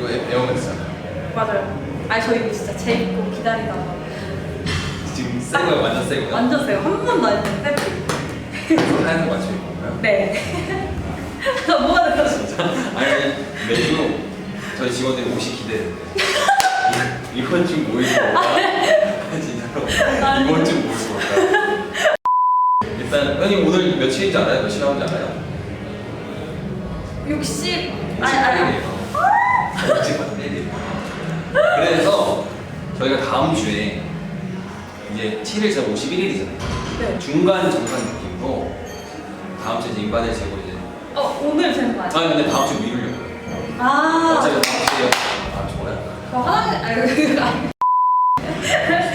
이거 애- 애용은 있잖아요. 맞아요. 아니 저 이거 진짜 재밌고 기다리다가 지금 새 거예요, 완전 새 거예요. 완전 세요. 한 번도 안 했는데 하얀 거 입은 거예요? 네. 뭐가 돼요 진짜? 아니 매주 저희 직원들이 옷이 기대되는데 이번 주뭐 입고 올까? 진짜로 이번 주뭐 입고 올까? 일단 형님 오늘 며칠인지 알아요? 며칠 나온지 알아요? 60 아니 아니 68일이에요. 그래서 저희가 다음 주에 이제 7일 제가 51일이잖아요. 네. 중간 정산 느낌으로 다음 주에 이제 인바디를 재고 이제 어 오늘 되는 거 아니에요? 아니 근데 다음 주 미루려고요. 아. 어차피 다음 주에 아 좋아요. 저 화장실 아니 아니.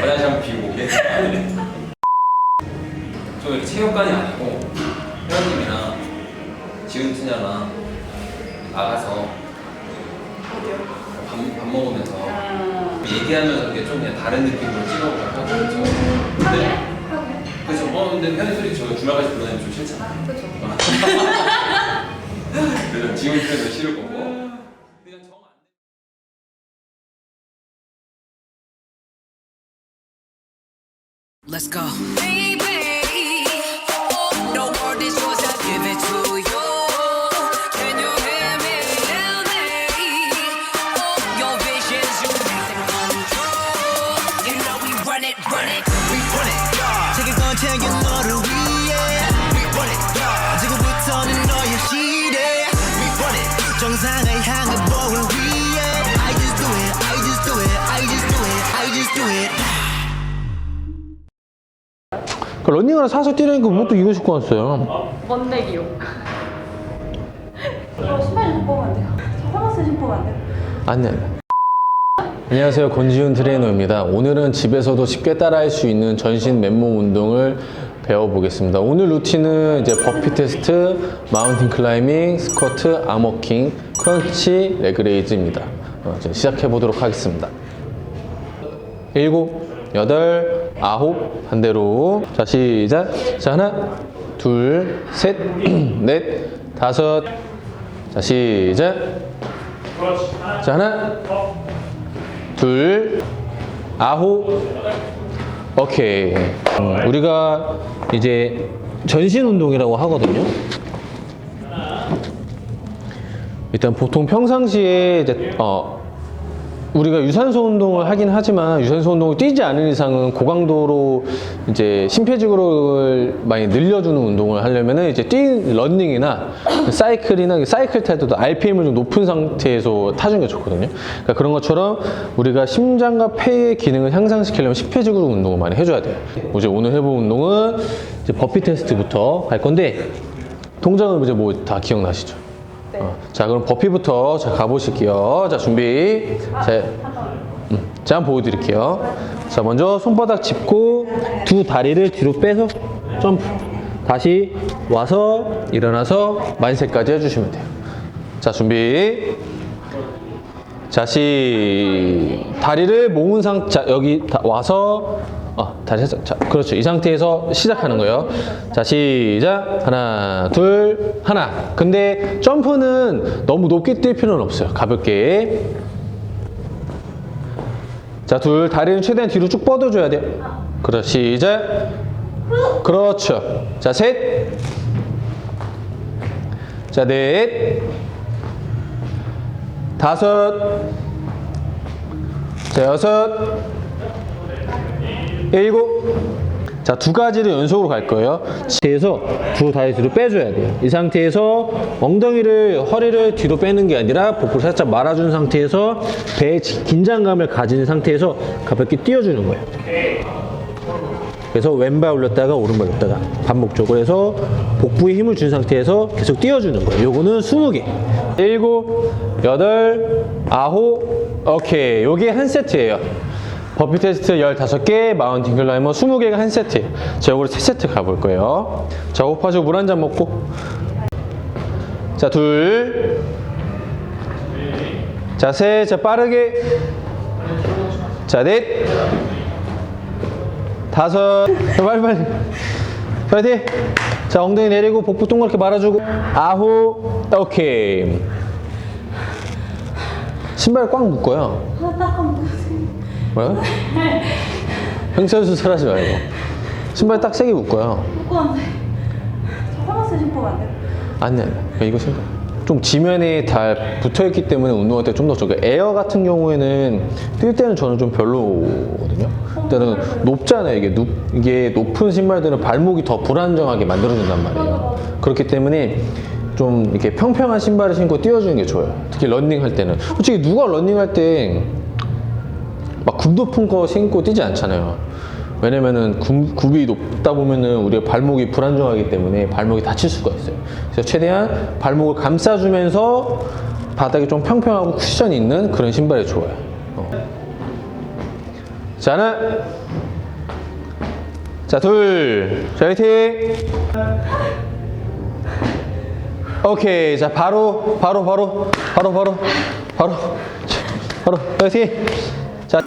화장실 한번 비우고 오게. 좀 이렇게 체육관이 아니고 회원님이랑 지훈 팀장랑 나가서? 밥, 밥 먹으면서 아. 얘기하면서 이렇게 좀 그냥 다른 느낌으로 찍어보고 그렇죠. 하게 근데 하게. 그래서 어 근데 편의 소리 저 주말까지 불러내면 좀 싫잖아. 아 그렇죠. 그래서 지훈 팀도 싫을 거고. 그냥 정 안. Let's go. Baby, 그 런닝화를 사서 뛰려니까 뭐또 이거 신고 왔어요. 먼데기요. 저 신발 신고 오면 안 돼요? 저 화장실 신고 오면 안 돼요? 아니, 아니. 안녕하세요. 권지훈 트레이너입니다. 오늘은 집에서도 쉽게 따라할 수 있는 전신 맨몸 운동을 배워보겠습니다. 오늘 루틴은 이제 버피 테스트, 마운틴 클라이밍, 스쿼트, 암워킹, 크런치, 레그레이즈입니다. 어, 이제 시작해보도록 하겠습니다. 일곱, 여덟, 아홉, 반대로. 자, 시작. 자, 하나, 둘, 셋, 넷, 다섯. 자, 시작. 자, 하나, 둘, 아홉. 오케이. 음, 우리가 이제 전신 운동이라고 하거든요. 일단 보통 평상시에 이제 어 우리가 유산소 운동을 하긴 하지만 유산소 운동을 뛰지 않은 이상은 고강도로 이제 심폐지구를 많이 늘려주는 운동을 하려면은 이제 뛰 러닝이나 사이클이나 사이클 탈 때도 RPM을 좀 높은 상태에서 타주는 게 좋거든요. 그러니까 그런 것처럼 우리가 심장과 폐의 기능을 향상시키려면 심폐지구 운동을 많이 해줘야 돼요. 이제 오늘 해볼 운동은 이제 버피 테스트부터 할 건데 동작은 이제 뭐 다 기억나시죠? 네. 어, 자 그럼 버피부터 자 가보실게요. 자 준비. 자, 음, 자 한번 보여드릴게요. 자 먼저 손바닥 짚고 두 다리를 뒤로 빼서 점프. 다시 와서 일어나서 만세까지 해주시면 돼요. 자 준비. 자 시 다리를 모은 상, 자 여기 다 와서 어 다리 살짝 자 그렇죠 이 상태에서 시작하는 거예요. 자 시작 하나 둘 하나. 근데 점프는 너무 높게 뛸 필요는 없어요. 가볍게. 자 둘 다리는 최대한 뒤로 쭉 뻗어줘야 돼요. 그렇죠 시작. 그렇죠. 자 셋. 자 넷. 다섯, 자 여섯, 일곱. 자 두 가지를 연속으로 갈 거예요. 뒤에서 두 다리 뒤로 빼줘야 돼요. 이 상태에서 엉덩이를 허리를 뒤로 빼는 게 아니라 복부를 살짝 말아준 상태에서 배에 지- 긴장감을 가진 상태에서 가볍게 뛰어주는 거예요. 그래서 왼발 올렸다가 오른발 올렸다가 반복적으로 해서 복부에 힘을 준 상태에서 계속 띄워주는 거예요. 요거는 20개. 7, 8, 9, 오케이. 요게 한 세트예요. 버피 테스트 15개, 마운틴 클라이머 20개가 한 세트예요. 자, 요거를 3세트 가볼 거예요. 자, 호흡하시고 물 한 잔 먹고. 자, 둘. 자, 셋. 자, 빠르게. 자, 넷. 다섯 자, 빨리 빨리 파이팅 자 엉덩이 내리고 복부 동그랗게 말아주고 아홉 오케이 신발 꽉 묶어요. 뭐야? 횡설수설 하지 말고. 신발 딱 세게 묶어요. 무거운데. 저 화장실 신고 안 돼요? 아니, 아니. 이거 신발. 좀 지면에 잘 붙어 있기 때문에 운동할 때 좀 더 적어요. 에어 같은 경우에는 뛸 때는 저는 좀 별로거든요. 일단은 높잖아요. 이게, 높, 이게 높은 신발들은 발목이 더 불안정하게 만들어준단 말이에요. 그렇기 때문에 좀 이렇게 평평한 신발을 신고 뛰어주는 게 좋아요. 특히 런닝 할 때는. 솔직히 누가 런닝 할때 막 굽 높은 거 신고 뛰지 않잖아요. 왜냐면은 굽, 굽이 높다 보면은 우리의 발목이 불안정하기 때문에 발목이 다칠 수가 있어요. 그래서 최대한 발목을 감싸주면서 바닥이 좀 평평하고 쿠션이 있는 그런 신발이 좋아요. 어. 자, 하나. 자, 둘. 자, 화이팅. 오케이. 자, 바로, 바로, 바로, 바로, 바로, 바로, 자, 바로, 화이팅. 자.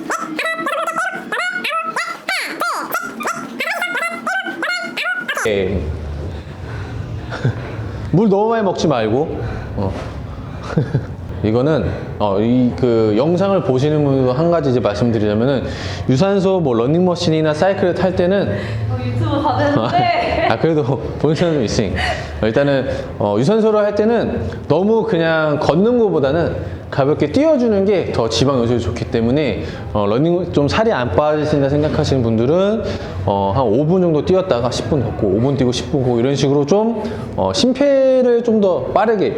오케이. 물 너무 많이 먹지 말고. 어. 이거는 어, 이 그 영상을 보시는 분도 한 가지 이제 말씀드리자면은 유산소 뭐 러닝머신이나 사이클을 탈 때는 어, 유튜브 다 되는데. 아 그래도 보는 사람도 있으니까 일단은 어, 유산소를 할 때는 너무 그냥 걷는 것보다는 가볍게 뛰어주는 게 더 지방 요소에 좋기 때문에 어, 러닝 좀 살이 안 빠지신다 생각하시는 분들은 어, 한 5분 정도 뛰었다가 10분 걷고 5분 뛰고 10분 걷고 이런 식으로 좀 어, 심폐를 좀 더 빠르게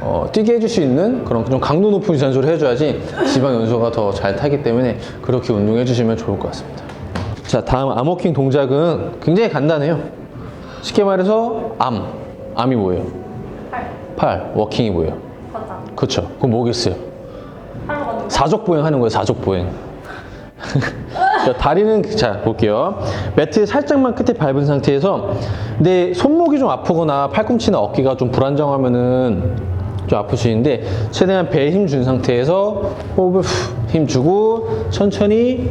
어, 뛰게 해줄 수 있는 그런 좀 강도 높은 유산소를 해줘야지 지방 연소가 더 잘 타기 때문에 그렇게 운동해 주시면 좋을 것 같습니다. 자, 다음 암워킹 동작은 굉장히 간단해요. 쉽게 말해서 암. 암이 뭐예요? 팔. 팔. 워킹이 뭐예요? 걷다. 그쵸. 그럼 뭐겠어요? 팔로 걷는 거. 사족보행 하는 거예요, 사족보행. 자, 다리는, 자, 볼게요. 매트에 살짝만 끝에 밟은 상태에서, 내 손목이 좀 아프거나 팔꿈치나 어깨가 좀 불안정하면은 좀 아플 수 있는데, 최대한 배에 힘 준 상태에서 호흡을 힘 주고, 천천히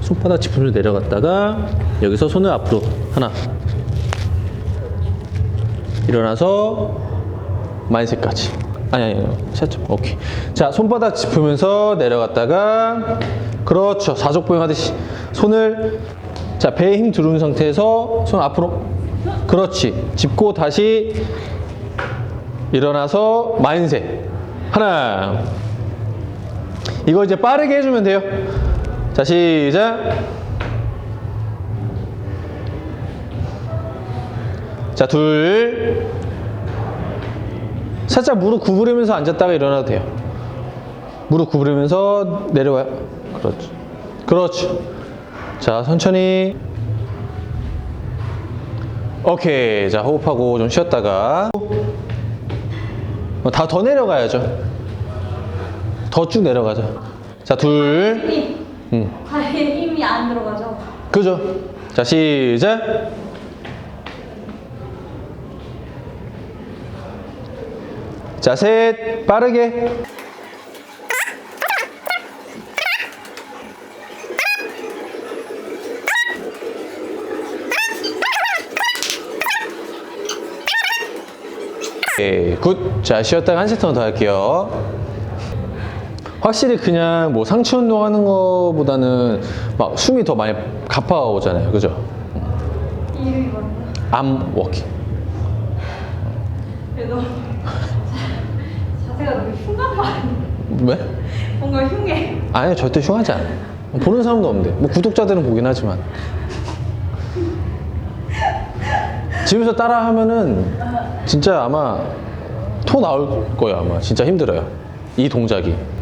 손바닥 짚으면서 내려갔다가, 여기서 손을 앞으로 하나. 일어나서 만세까지. 아니, 아니. 차점. 오케이. 자, 손바닥 짚으면서 내려갔다가, 그렇죠. 사족보행 하듯이. 손을, 자, 배에 힘 들어온 상태에서 손 앞으로. 그렇지. 짚고 다시 일어나서 만세. 하나. 이거 이제 빠르게 해주면 돼요. 자, 시작. 자, 둘. 살짝 무릎 구부리면서 앉았다가 일어나도 돼요. 무릎 구부리면서 내려와요. 그렇죠. 그렇죠. 자, 천천히. 오케이. 자, 호흡하고 좀 쉬었다가. 다 더 내려가야죠. 더 쭉 내려가자. 자, 둘. 음. 발에 힘이 안 들어가죠. 그죠? 자, 시작. 자, 셋. 빠르게. 오케이, 굿. 자, 쉬었다가 한 세트 더 할게요. 확실히 그냥 뭐 상체 운동하는 거보다는 막 숨이 더 많이 가파오잖아요. 그죠? 이름이 뭔데? 암 워킹. 그래도 자세가 너무 흉한 거 아니야? 왜? 뭔가 흉해. 아니, 절대 흉하지 않아요. 보는 사람도 없는데. 뭐 구독자들은 보긴 하지만. 집에서 따라 하면은 진짜 아마 토 나올 거예요, 아마. 진짜 힘들어요. 이 동작이.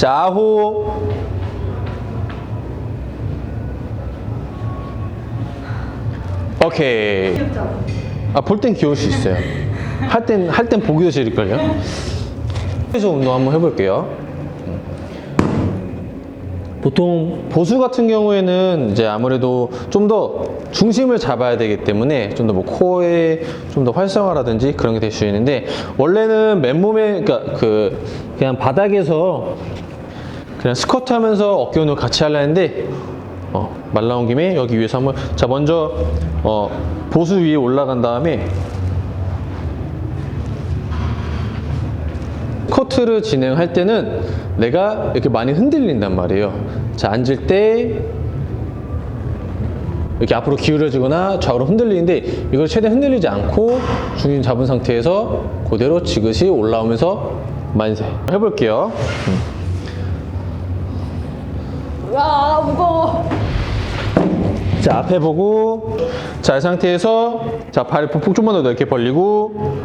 자, 호. 오케이. 아, 볼 땐 귀여울 수 있어요. 할 땐, 할 땐 보기도 싫을걸요? 그래서 운동 한번 해볼게요. 보통 보수 같은 경우에는 이제 아무래도 좀 더 중심을 잡아야 되기 때문에 좀 더 뭐 코어에 좀 더 활성화라든지 그런 게 될 수 있는데 원래는 맨몸에 그러니까 그 그냥 바닥에서 그냥 스쿼트 하면서 어깨 운동 같이 하려 했는데 어, 말 나온 김에 여기 위에서 한번 자 먼저 어, 보수 위에 올라간 다음에 스쿼트를 진행할 때는 내가 이렇게 많이 흔들린단 말이에요. 자, 앉을 때 이렇게 앞으로 기울여지거나 좌우로 흔들리는데 이걸 최대한 흔들리지 않고 중심 잡은 상태에서 그대로 지그시 올라오면서 만세 해볼게요. 와 무거워. 자 앞에 보고 자 이 상태에서 자 발을 폭 좀만 더 넓게 벌리고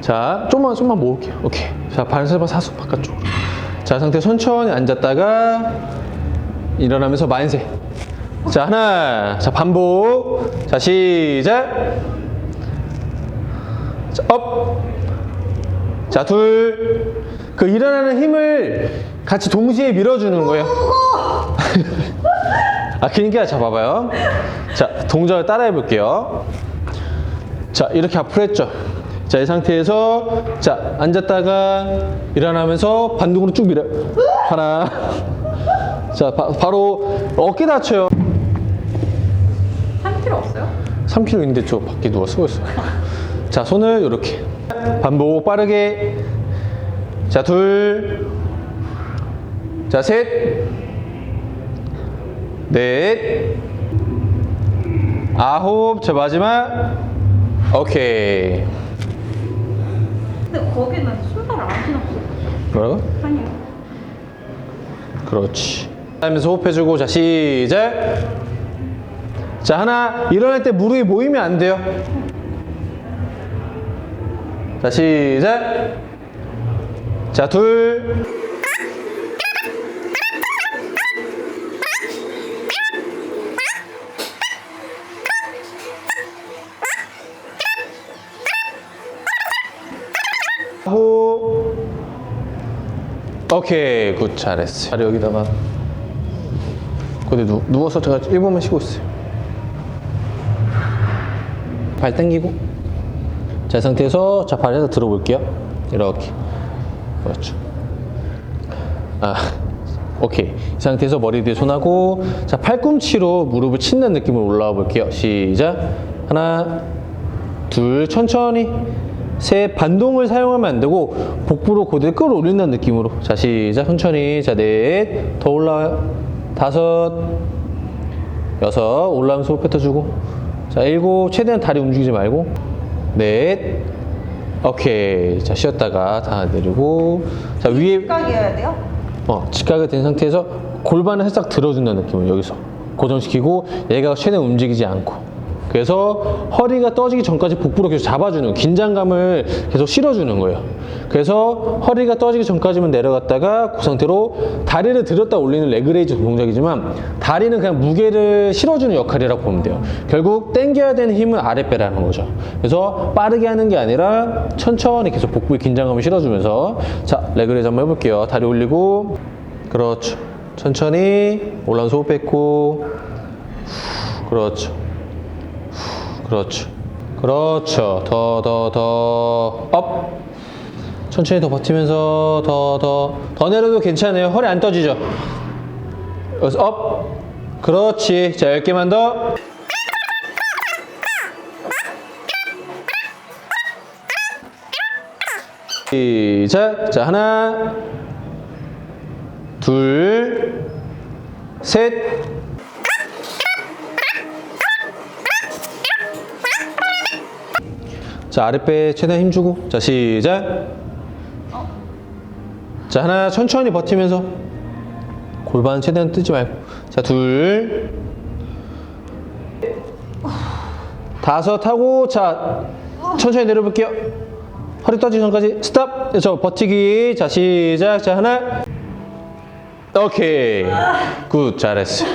자 좀만 좀만 모을게요. 오케이. 자 발을 살짝 사수 바깥쪽. 자이 상태 천천히 앉았다가 일어나면서 만세. 자 하나 자 반복. 자 시작. 자업자 둘. 그 일어나는 힘을 같이 동시에 밀어주는 거예요 아, 그러니까 자 봐봐요. 자, 동작을 따라해 볼게요. 자, 이렇게 앞으로 했죠. 자, 이 상태에서 자, 앉았다가 일어나면서 반동으로 쭉 밀어요. 하나. 자, 바, 로 어깨 다쳐요. 3kg 없어요? 3kg 있는데 저 밖에 누가 쓰고 있어요. 자, 손을 이렇게. 반복 빠르게. 자, 둘. 자, 셋. 넷. 아홉. 자, 마지막. 오케이. 근데 거기는 술사를 안 신었어. 뭐라고? 아니요. 그렇지. 하면서 호흡해주고, 자, 시작. 자, 하나, 일어날 때 무릎이 모이면 안 돼요. 자, 시작. 자, 둘. 호. 오케이, 굿, 잘했어. 자리 여기다가. 근데 누, 누워서 제가 1분만 쉬고 있어요. 발 당기고. 자, 이 상태에서 자, 발에서 들어볼게요. 이렇게. 그렇죠. 아, 오케이. 이 상태에서 머리 뒤에 손하고, 자, 팔꿈치로 무릎을 친는 느낌으로 올라와 볼게요. 시작. 하나, 둘, 천천히. 셋, 반동을 사용하면 안 되고, 복부로 그대로 끌어올린다는 느낌으로. 자, 시작. 천천히. 자, 넷. 더 올라와요. 다섯. 여섯. 올라오면서 호흡 뱉어주고. 자, 일곱. 최대한 다리 움직이지 말고. 넷. 오케이. 자, 쉬었다가 다 내리고. 자, 위에. 각이어야 돼요? 어, 직각이 된 상태에서 골반을 살짝 들어준다는 느낌을 여기서 고정시키고 얘가 최대한 움직이지 않고 그래서 허리가 떠지기 전까지 복부로 계속 잡아주는 긴장감을 계속 실어주는 거예요. 그래서 허리가 떠지기 전까지만 내려갔다가 그 상태로 다리를 들었다 올리는 레그레이즈 동작이지만 다리는 그냥 무게를 실어주는 역할이라고 보면 돼요. 결국 당겨야 되는 힘은 아랫배라는 거죠. 그래서 빠르게 하는 게 아니라 천천히 계속 복부에 긴장감을 실어주면서 자 레그레이즈 한번 해볼게요. 다리 올리고 그렇죠. 천천히 올라서 호흡 뱉고 후, 그렇죠. 그렇죠. 그렇죠. 더, 더, 더, 업. 천천히 더 버티면서 더, 더, 더 내려도 괜찮아요. 허리 안 떠지죠? 여기서 업. 그렇지. 자, 10개만 더. 시작. 자, 하나, 둘, 셋. 자, 아랫배에 최대한 힘주고. 자, 시작. 자, 하나 천천히 버티면서. 골반 최대한 뜨지 말고. 자, 둘. 다섯 하고, 자, 천천히 내려볼게요. 허리 떠지기 전까지 스탑. 저 버티기. 자, 시작. 자, 하나. 오케이. 굿. 잘했어.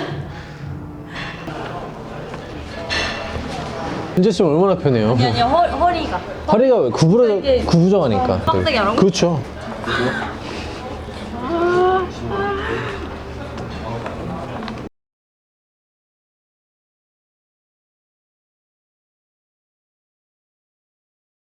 은재 씨 얼마나 편해요? 아니 아니 허, 허리가. 허리가 왜 구부러져 이게 구부정하니까. 빡세게 하라고? 그렇죠.